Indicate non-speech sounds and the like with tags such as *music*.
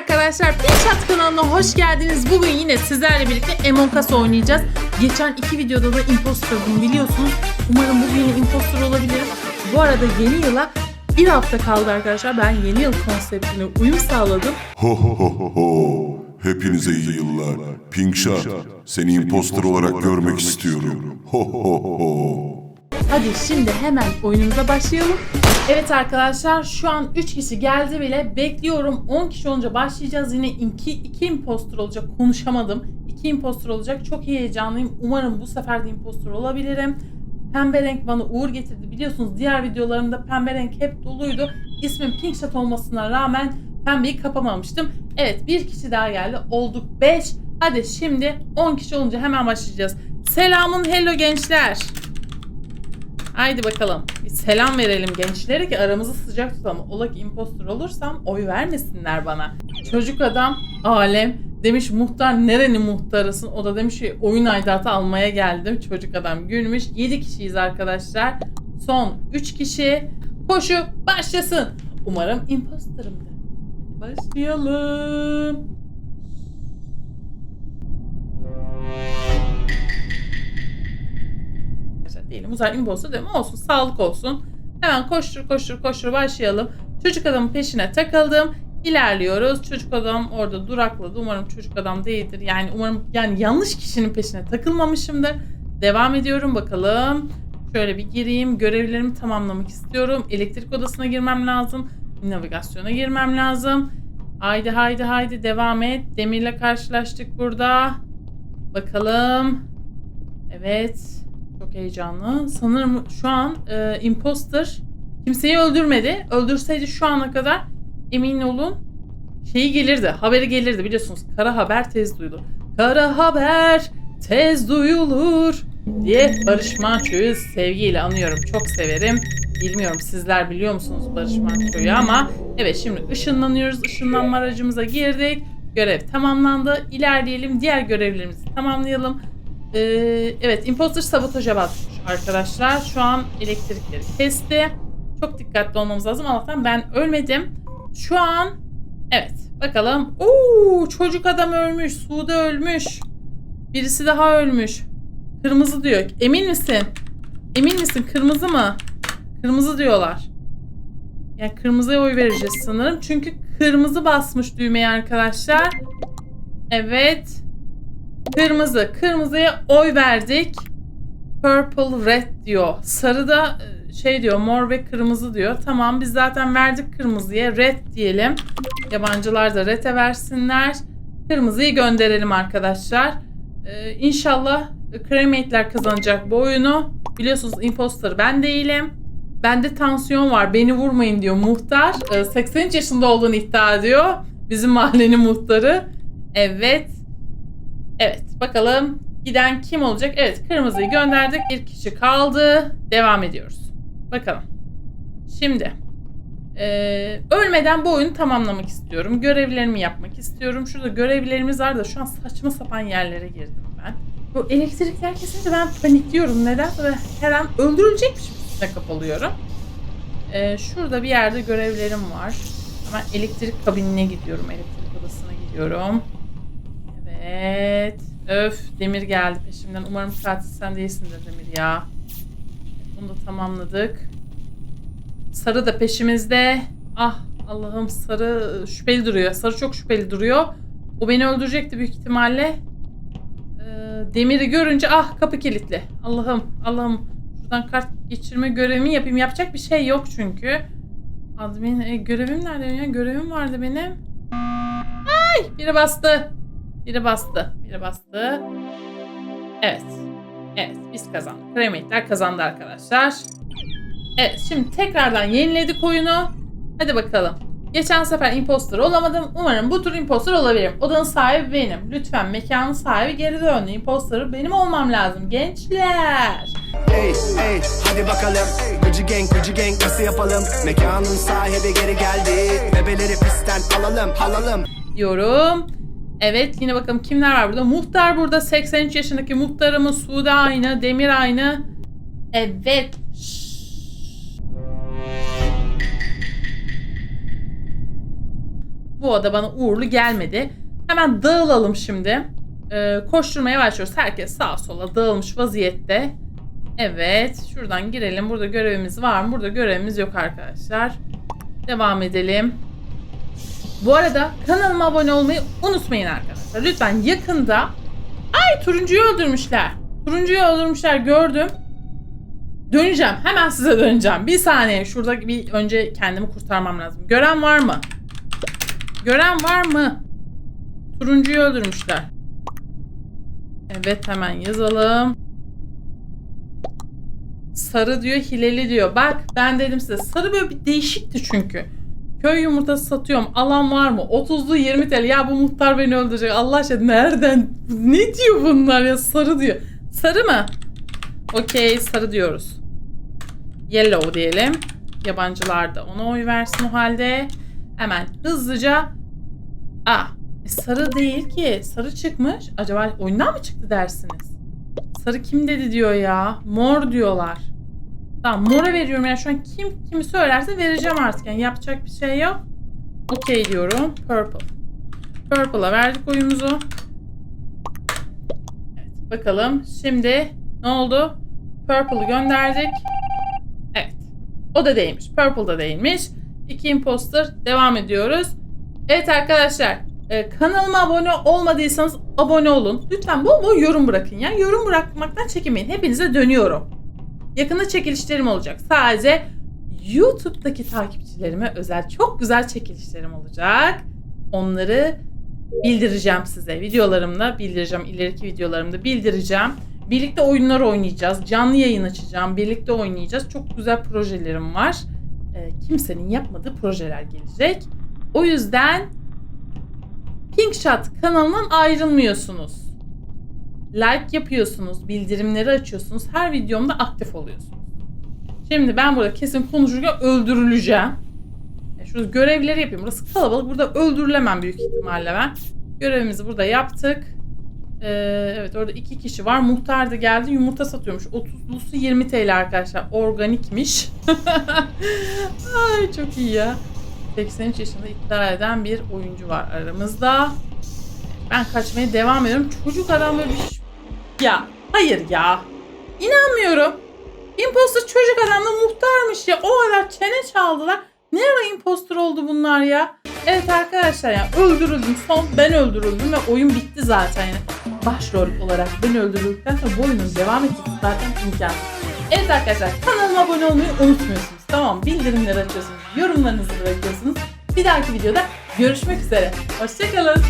arkadaşlar, Pinchat kanalına hoş geldiniz. Bugün yine sizlerle birlikte Among Us oynayacağız. Geçen iki videoda da imposterdım biliyorsunuz. Umarım bugün yine imposter olabilirim. Bu arada yeni yıla bir hafta kaldı arkadaşlar. Ben yeni yıl konseptine uyum sağladım. Ho ho ho ho ho. Hepinize iyi yıllar. Pink Shot, seni imposter olarak görmek istiyorum. Ho ho ho ho. Hadi şimdi hemen oyunumuza başlayalım. Evet arkadaşlar şu an 3 kişi geldi bile. Bekliyorum 10 kişi olunca başlayacağız. Yine 2 2 imposter olacak. Konuşamadım. 2 imposter olacak. Çok iyi heyecanlıyım. Umarım bu sefer de imposter olabilirim. Pembe renk bana uğur getirdi. Biliyorsunuz diğer videolarımda pembe renk hep doluydu. İsmim Pink Shot olmasına rağmen pembeyi kapamamıştım. Evet bir kişi daha geldi. Olduk 5. Hadi şimdi 10 kişi olunca hemen başlayacağız. Selamun hello gençler. Haydi bakalım. Bir selam verelim gençlere ki aramızı sıcak tutalım. Ola ki impostor olursam oy vermesinler bana. Çocuk adam alem demiş muhtar nerenin muhtarısın? O da demiş ki oyun aidatı almaya geldim. Çocuk adam gülmüş. 7 kişiyiz arkadaşlar. Son 3 kişi. Koşu başlasın. Umarım imposterımdır. Başlayalım. Değilim. Uzay imposter değil mi? Olsun. Sağlık olsun. Hemen koştur koştur koştur başlayalım. Çocuk adamın peşine takıldım. İlerliyoruz. Çocuk adam orada durakladı. Umarım çocuk adam değildir. Yani umarım yani yanlış kişinin peşine takılmamışımdır. Devam ediyorum bakalım. Şöyle bir gireyim. Görevlerimi tamamlamak istiyorum. Elektrik odasına girmem lazım. Navigasyona girmem lazım. Haydi haydi haydi devam et. Demir'le karşılaştık burada. Bakalım. Evet. Çok heyecanlı. Sanırım şu an e, imposter kimseyi öldürmedi. Öldürseydi şu ana kadar emin olun şeyi gelirdi. Haberi gelirdi biliyorsunuz. Kara haber tez duyulur. Kara haber tez duyulur diye Barış Manço'yu sevgiyle anıyorum. Çok severim. Bilmiyorum sizler biliyor musunuz Barış Manço'yu ama evet şimdi ışınlanıyoruz. Işınlanma aracımıza girdik. Görev tamamlandı. İlerleyelim. Diğer görevlerimizi tamamlayalım. Ee, evet imposter sabotaja basmış arkadaşlar. Şu an elektrikleri kesti. Çok dikkatli olmamız lazım. Allah'tan ben ölmedim. Şu an evet bakalım. Oo çocuk adam ölmüş. Sude ölmüş. Birisi daha ölmüş. Kırmızı diyor. Emin misin? Emin misin? Kırmızı mı? Kırmızı diyorlar. Yani kırmızıya oy vereceğiz sanırım. Çünkü kırmızı basmış düğmeye arkadaşlar. Evet. Kırmızı. Kırmızıya oy verdik. Purple red diyor. Sarı da e, şey diyor mor ve kırmızı diyor. Tamam biz zaten verdik kırmızıya. Red diyelim. Yabancılar da red'e versinler. Kırmızıyı gönderelim arkadaşlar. Ee, inşallah cremate'ler kazanacak bu oyunu. Biliyorsunuz imposter ben değilim. Bende tansiyon var beni vurmayın diyor muhtar. Ee, 83 yaşında olduğunu iddia ediyor. Bizim mahallenin muhtarı. Evet. Evet bakalım giden kim olacak? Evet kırmızıyı gönderdik. Bir kişi kaldı. Devam ediyoruz. Bakalım. Şimdi. eee, ölmeden bu oyunu tamamlamak istiyorum. Görevlerimi yapmak istiyorum. Şurada görevlerimiz var da şu an saçma sapan yerlere girdim ben. Bu elektrikler kesince ben panikliyorum. Neden? Her an öldürülecekmiş hissine kapılıyorum. Eee, şurada bir yerde görevlerim var. Hemen elektrik kabinine gidiyorum. Elektrik odasına gidiyorum. Öf Demir geldi peşimden. Umarım katil sen değilsindir Demir ya. Bunu da tamamladık. Sarı da peşimizde. Ah Allah'ım sarı şüpheli duruyor. Sarı çok şüpheli duruyor. O beni öldürecekti büyük ihtimalle. Ee, Demir'i görünce ah kapı kilitli. Allah'ım Allah'ım şuradan kart geçirme görevimi yapayım. Yapacak bir şey yok çünkü. Admin e, görevim nerede ya? Görevim vardı benim. Ay biri bastı. Biri bastı. Biri bastı. Evet. Evet biz kazandık. Cremate'ler kazandı arkadaşlar. Evet şimdi tekrardan yeniledik oyunu. Hadi bakalım. Geçen sefer imposter olamadım. Umarım bu tur imposter olabilirim. Odanın sahibi benim. Lütfen mekanın sahibi geri döndü. Imposter'ı benim olmam lazım gençler. Ey ey hadi bakalım Gıcı gang gıcı gang nasıl yapalım Mekanın sahibi geri geldi Bebeleri pistten alalım alalım diyorum. Evet yine bakalım kimler var burada. Muhtar burada 83 yaşındaki muhtarımız Sude aynı. Demir aynı. Evet. Bu oda bana uğurlu gelmedi. Hemen dağılalım şimdi. Ee, koşturmaya başlıyoruz. Herkes sağa sola dağılmış vaziyette. Evet. Şuradan girelim. Burada görevimiz var mı? Burada görevimiz yok arkadaşlar. Devam edelim. Bu arada kanalıma abone olmayı unutmayın arkadaşlar. Lütfen yakında Ay turuncuyu öldürmüşler. Turuncuyu öldürmüşler gördüm. Döneceğim. Hemen size döneceğim. Bir saniye. Şurada bir önce kendimi kurtarmam lazım. Gören var mı? Gören var mı? Turuncuyu öldürmüşler. Evet hemen yazalım. Sarı diyor, hileli diyor. Bak ben dedim size sarı böyle bir değişikti çünkü. Köy yumurtası satıyorum. Alan var mı? 30'lu 20 TL. Ya bu muhtar beni öldürecek. Allah aşkına nereden? Ne diyor bunlar ya? Sarı diyor. Sarı mı? Okey sarı diyoruz. Yellow diyelim. Yabancılar da ona oy versin o halde. Hemen hızlıca. Aa e, sarı değil ki. Sarı çıkmış. Acaba oyundan mı çıktı dersiniz? Sarı kim dedi diyor ya. Mor diyorlar. Tamam mora veriyorum yani şu an kim kimi söylerse vereceğim artık. Yani yapacak bir şey yok. Okey diyorum. Purple. Purple'a verdik oyumuzu. Evet bakalım. Şimdi ne oldu? Purple'ı gönderdik. Evet. O da değilmiş. Purple da değilmiş. İki imposter. Devam ediyoruz. Evet arkadaşlar. e, kanalıma abone olmadıysanız abone olun. Lütfen bol bol yorum bırakın ya. Yorum bırakmaktan çekinmeyin. Hepinize dönüyorum. Yakında çekilişlerim olacak. Sadece YouTube'daki takipçilerime özel çok güzel çekilişlerim olacak. Onları bildireceğim size. Videolarımda bildireceğim. ileriki videolarımda bildireceğim. Birlikte oyunlar oynayacağız. Canlı yayın açacağım. Birlikte oynayacağız. Çok güzel projelerim var. Ee, kimsenin yapmadığı projeler gelecek. O yüzden Pink Shot kanalından ayrılmıyorsunuz like yapıyorsunuz, bildirimleri açıyorsunuz. Her videomda aktif oluyorsunuz. Şimdi ben burada kesin konuşurken öldürüleceğim. E, Şu görevleri yapayım. Burası kalabalık. Burada öldürülemem büyük ihtimalle ben. Görevimizi burada yaptık. Ee, evet orada iki kişi var. Muhtar da geldi. Yumurta satıyormuş. 30'lusu 20 TL arkadaşlar. Organikmiş. *laughs* Ay çok iyi ya. 83 yaşında iddia eden bir oyuncu var aramızda. Ben kaçmaya devam ediyorum. Çocuk adam böyle bir ş- Ya hayır ya. İnanmıyorum. Imposter çocuk adam da muhtarmış ya. O kadar çene çaldılar. Ne ara imposter oldu bunlar ya? Evet arkadaşlar ya öldürüldüm. Son ben öldürüldüm ve oyun bitti zaten yani. Başrol olarak ben öldürüldükten sonra bu oyunun devam etmesi zaten imkansız. Evet arkadaşlar kanalıma abone olmayı unutmuyorsunuz. Tamam bildirimleri açıyorsunuz. Yorumlarınızı bırakıyorsunuz. Bir dahaki videoda görüşmek üzere. Hoşçakalın.